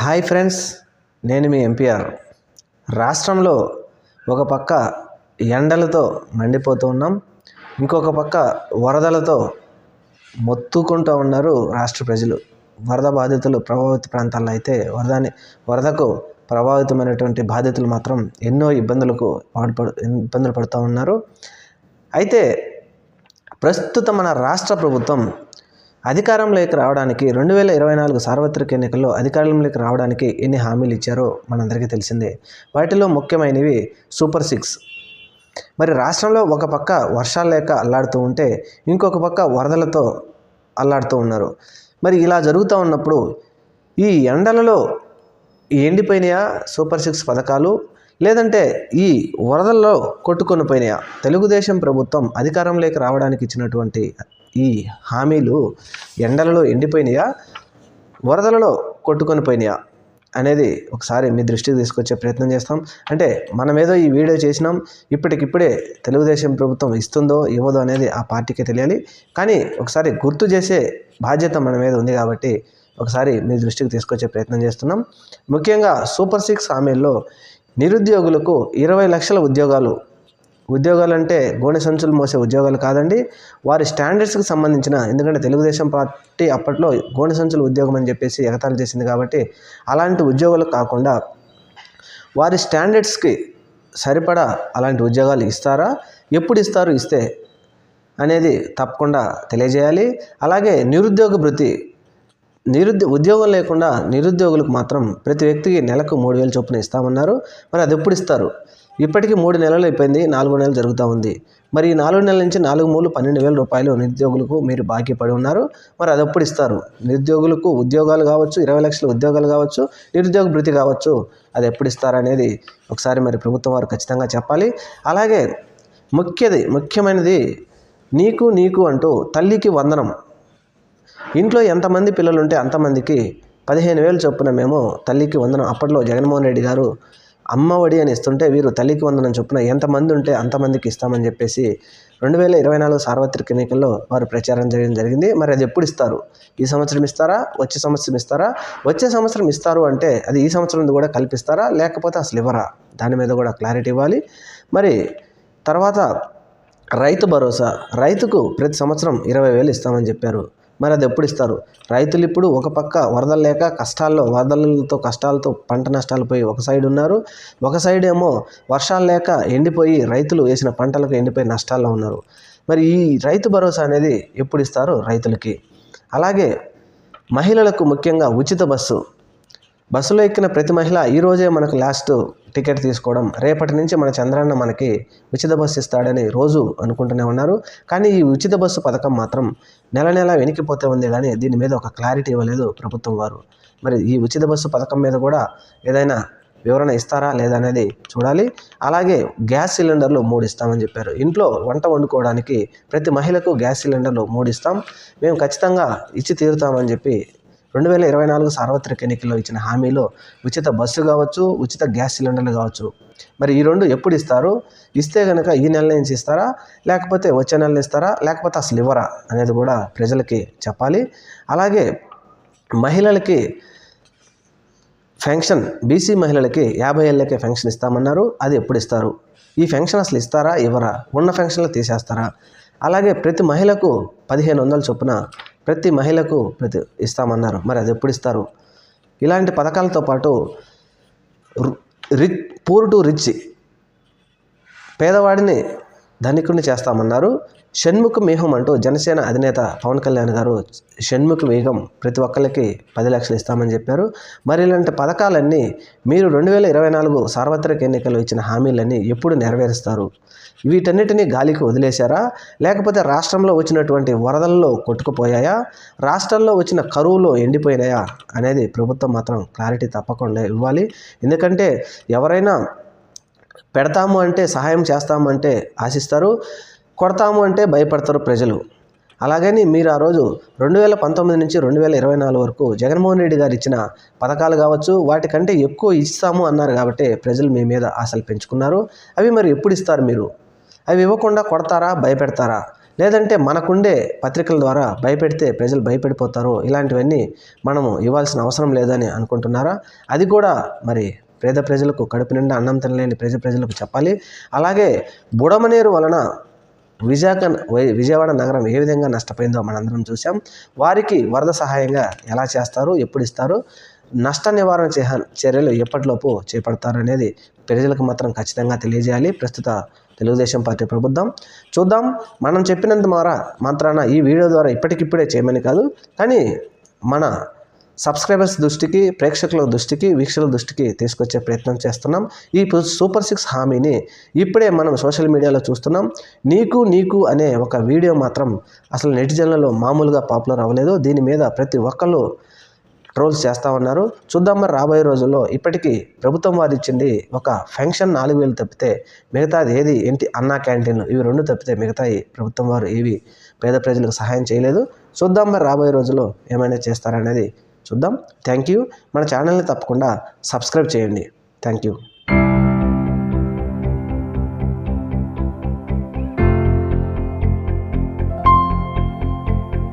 Hi friends నేను మీ MPR. రాష్ట్రంలో ఒక పక్క ఎండలతో మండిపోతూ ఉన్నాం ఇంకొక పక్క వరదలతో మొత్తుకుంటూ ఉన్నారు రాష్ట్ర ప్రజలు. వరద బాధితులు ప్రభావిత ప్రాంతాల్లో అయితే వరదని వరదకు ప్రభావితమైనటువంటి బాధితులు మాత్రం ఎన్నో ఇబ్బందులకు పాడుపడు ఇబ్బందులు పడుతూ ఉన్నారు. అయితే ప్రస్తుతం మన రాష్ట్ర ప్రభుత్వం అధికారంలోకి రావడానికి రెండు వేల ఇరవై నాలుగు సార్వత్రిక ఎన్నికల్లో అధికారంలోకి రావడానికి ఎన్ని హామీలు ఇచ్చారో మనందరికీ తెలిసిందే. వాటిలో ముఖ్యమైనవి సూపర్ సిక్స్. మరి రాష్ట్రంలో ఒక పక్క వర్షాలు లేక అల్లాడుతూ ఉంటే ఇంకొక పక్క వరదలతో అల్లాడుతూ ఉన్నారు. మరి ఇలా జరుగుతూ ఉన్నప్పుడు ఈ ఎండలలో ఎండిపోయినాయా సూపర్ సిక్స్ పథకాలు? లేదంటే ఈ వరదల్లో కొట్టుకొని పోయినాయా తెలుగుదేశం ప్రభుత్వం అధికారంలోకి రావడానికి ఇచ్చినటువంటి ఈ హామీలు ఎండలలో ఎండిపోయినాయా? వరదలలో కొట్టుకొని పోయినాయా? అనేది ఒకసారి మీ దృష్టికి తీసుకొచ్చే ప్రయత్నం చేస్తాం. అంటే మనం ఏదో ఈ వీడియో చేసినాం ఇప్పటికిప్పుడే తెలుగుదేశం ప్రభుత్వం ఇస్తుందో ఇవ్వదో అనేది ఆ పార్టీకే తెలియాలి. కానీ ఒకసారి గుర్తు చేసే బాధ్యత మన మీద ఉంది కాబట్టి ఒకసారి మీ దృష్టికి తీసుకొచ్చే ప్రయత్నం చేస్తున్నాం. ముఖ్యంగా సూపర్ సిక్స్ హామీల్లో నిరుద్యోగులకు ఇరవై లక్షల ఉద్యోగాలు ఉద్యోగాలు అంటే గోనె సంచులు మోసే ఉద్యోగాలు కాదండి. వారి స్టాండర్డ్స్కి సంబంధించిన ఎందుకంటే తెలుగుదేశం పార్టీ అప్పట్లో గోనె సంచులు ఉద్యోగం అని చెప్పేసి ఎగతాళి చేసింది కాబట్టి అలాంటి ఉద్యోగాలు కాకుండా వారి స్టాండర్డ్స్కి సరిపడా అలాంటి ఉద్యోగాలు ఇస్తారా? ఎప్పుడు ఇస్తారు? ఇస్తే అనేది తప్పకుండా తెలియజేయాలి. అలాగే నిరుద్యోగ భృతి నిరుద్యో ఉద్యోగం లేకుండా నిరుద్యోగులకు మాత్రం ప్రతి వ్యక్తికి నెలకు మూడు వేలు చొప్పున ఇస్తామన్నారు. మరి అది ఎప్పుడు ఇస్తారు? ఇప్పటికీ మూడు నెలలు అయిపోయింది నాలుగో నెలలు జరుగుతూ ఉంది. మరి ఈ నాలుగు నెలల నుంచి నాలుగు మూడు పన్నెండు వేల రూపాయలు నిరుద్యోగులకు మీరు బాకీ పడి ఉన్నారు. మరి అది ఎప్పుడు ఇస్తారు? నిరుద్యోగులకు ఉద్యోగాలు కావచ్చు ఇరవై లక్షల ఉద్యోగాలు కావచ్చు నిరుద్యోగ భృతి కావచ్చు. అది ఎప్పుడు ఇస్తారు అనేది ఒకసారి మరి ప్రభుత్వం వారు ఖచ్చితంగా చెప్పాలి. అలాగే ముఖ్యది ముఖ్యమైనది నీకు నీకు అంటూ తల్లికి వందనం. ఇంట్లో ఎంతమంది పిల్లలు ఉంటే అంతమందికి పదిహేను వేలు చొప్పున మేము తల్లికి వందనం. అప్పట్లో జగన్మోహన్ రెడ్డి గారు అమ్మ ఒడి అని ఇస్తుంటే వీరు తల్లికి వందనం చొప్పున ఎంతమంది ఉంటే అంతమందికి ఇస్తామని చెప్పేసి రెండు వేల ఇరవై నాలుగు సార్వత్రిక ఎన్నికల్లో వారు ప్రచారం చేయడం జరిగింది. మరి అది ఎప్పుడు ఇస్తారు? ఈ సంవత్సరం ఇస్తారా? వచ్చే సంవత్సరం ఇస్తారా? వచ్చే సంవత్సరం ఇస్తారు అంటే అది ఈ సంవత్సరం కూడా కల్పిస్తారా? లేకపోతే అసలు ఇవ్వరా? దాని మీద కూడా క్లారిటీ ఇవ్వాలి. మరి తర్వాత రైతు భరోసా. రైతుకు ప్రతి సంవత్సరం ఇరవై వేలు ఇస్తామని చెప్పారు. మరి అది ఎప్పుడు ఇస్తారు? రైతులు ఇప్పుడు ఒక పక్క వరదలు లేక కష్టాల్లో వరదలతో కష్టాలతో పంట నష్టాలు పోయి ఒక సైడ్ ఉన్నారు. ఒక సైడ్ ఏమో వర్షాలు లేక ఎండిపోయి రైతులు వేసిన పంటలకు ఎండిపోయి నష్టాల్లో ఉన్నారు. మరి ఈ రైతు భరోసా అనేది ఎప్పుడు ఇస్తారు రైతులకి? అలాగే మహిళలకు ముఖ్యంగా ఉచిత బస్సు. బస్సులో ఎక్కిన ప్రతి మహిళ ఈరోజే మనకు లాస్ట్ టికెట్ తీసుకోవడం రేపటి నుంచి మన చంద్రాన్న మనకి ఉచిత బస్సు ఇస్తాడని రోజు అనుకుంటూనే ఉన్నారు. కానీ ఈ ఉచిత బస్సు పథకం మాత్రం నెల నెల వెనికిపోతే ఉంది కానీ దీని మీద ఒక క్లారిటీ ఇవ్వలేదు ప్రభుత్వం వారు. మరి ఈ ఉచిత బస్సు పథకం మీద కూడా ఏదైనా వివరణ ఇస్తారా లేదా అనేది చూడాలి. అలాగే గ్యాస్ సిలిండర్లు మూడు ఇస్తామని చెప్పారు. ఇంట్లో వంట వండుకోవడానికి ప్రతి మహిళకు గ్యాస్ సిలిండర్లు మూడు ఇస్తాం మేము ఖచ్చితంగా ఇచ్చి తీరుతామని చెప్పి రెండు వేల ఇరవై నాలుగు సార్వత్రిక ఎన్నికల్లో ఇచ్చిన హామీలో ఉచిత బస్సు కావచ్చు ఉచిత గ్యాస్ సిలిండర్లు కావచ్చు. మరి ఈ రెండు ఎప్పుడు ఇస్తారు? ఇస్తే కనుక ఈ నెల నుంచి ఇస్తారా? లేకపోతే వచ్చే నెలలో ఇస్తారా? లేకపోతే అసలు ఇవ్వరా? అనేది కూడా ప్రజలకి చెప్పాలి. అలాగే మహిళలకి ఫెన్షన్ బీసీ మహిళలకి యాభై ఏళ్ళకే ఫెన్షన్ ఇస్తామన్నారు. అది ఎప్పుడు ఇస్తారు? ఈ ఫెన్షన్ అసలు ఇస్తారా? ఇవ్వరా? ఉన్న ఫెన్షన్లు తీసేస్తారా? అలాగే ప్రతి మహిళకు పదిహేను వందల చొప్పున ప్రతి మహిళకు ప్రతి ఇస్తామన్నారు. మరి అది ఎప్పుడు ఇస్తారు? ఇలాంటి పథకాలతో పాటు రిచ్ పూర్ టు రిచ్ పేదవాడిని ధనికుడిని చేస్తామన్నారు. షణ్ముఖ మేహం అంటూ జనసేన అధినేత పవన్ కళ్యాణ్ గారు షణ్ముఖ వేగం ప్రతి ఒక్కరికి పది లక్షలు ఇస్తామని చెప్పారు. మరి ఇలాంటి పథకాలన్నీ మీరు రెండు వేల ఇరవై నాలుగు సార్వత్రిక ఎన్నికల్లో ఇచ్చిన హామీలన్నీ ఎప్పుడు నెరవేరుస్తారు? వీటన్నిటినీ గాలికి వదిలేశారా? లేకపోతే రాష్ట్రంలో వచ్చినటువంటి వరదల్లో కొట్టుకుపోయాయా? రాష్ట్రంలో వచ్చిన కరువులో ఎండిపోయినాయా? అనేది ప్రభుత్వం మాత్రం క్లారిటీ తప్పకుండా ఇవ్వాలి. ఎందుకంటే ఎవరైనా పెడతాము అంటే సహాయం చేస్తాము అంటే ఆశిస్తారు. కొడతాము అంటే భయపడతారు ప్రజలు. అలాగని మీరు ఆ రోజు రెండు వేల పంతొమ్మిది నుంచి రెండు వేల ఇరవై నాలుగు వరకు జగన్మోహన్ రెడ్డి గారు ఇచ్చిన పథకాలు కావచ్చు వాటికంటే ఎక్కువ ఇస్తాము అన్నారు కాబట్టి ప్రజలు మీ మీద ఆశలు పెంచుకున్నారు. అవి మరి ఎప్పుడు ఇస్తారు మీరు? అవి ఇవ్వకుండా కొడతారా భయపెడతారా? లేదంటే మనకుండే పత్రికల ద్వారా భయపెడితే ప్రజలు భయపడిపోతారు? ఇలాంటివన్నీ మనము ఇవ్వాల్సిన అవసరం లేదని అనుకుంటున్నారా? అది కూడా మరి పేద ప్రజలకు కడుపు నిండా అన్నం తినలేని పేద ప్రజలకు చెప్పాలి. అలాగే బుడమనేరు వలన విశాఖ విజయవాడ నగరం ఏ విధంగా నష్టపోయిందో మనందరం చూసాం వారికి వరద సహాయంగా ఎలా చేస్తారు ఎప్పుడు ఇస్తారు నష్ట నివారణ చేహ- చర్యలు ఎప్పటిలోపు చేపడతారు అనేది ప్రజలకు మాత్రం ఖచ్చితంగా తెలియజేయాలి. ప్రస్తుత తెలుగుదేశం పార్టీ ప్రభుత్వం. చూద్దాం. మనం చెప్పినంత మారా మాత్రాన ఈ వీడియో ద్వారా ఇప్పటికిప్పుడే చేయమని కాదు. కానీ మన సబ్స్క్రైబర్స్ దృష్టికి ప్రేక్షకుల దృష్టికి వీక్షకుల దృష్టికి తీసుకొచ్చే ప్రయత్నం చేస్తున్నాం. ఈ సూపర్ సిక్స్ హామీని ఇప్పుడే మనం సోషల్ మీడియాలో చూస్తున్నాం. నీకు నీకు అనే ఒక వీడియో మాత్రం అసలు నెటిజన్లలో మామూలుగా పాపులర్ అవ్వలేదు. దీని మీద ప్రతి ఒక్కళ్ళు ట్రోల్స్ చేస్తూ ఉన్నారు. చూద్దాం మరి రాబోయే రోజుల్లో ఇప్పటికీ ప్రభుత్వం వారు ఇచ్చింది ఒక ఫంక్షన్ నాలుగు వేలు తప్పితే మిగతాది ఏది? ఏంటి? అన్నా క్యాంటీన్ ఇవి రెండు తప్పితే మిగతాయి ప్రభుత్వం వారు ఏవి? పేద ప్రజలకు సహాయం చేయలేదు. చూద్దాం మరి రాబోయే రోజుల్లో ఏమైనా చేస్తారనేది చూద్దాం. థ్యాంక్ యూ మన ఛానల్ని తప్పకుండా సబ్స్క్రైబ్ చేయండి. Thank you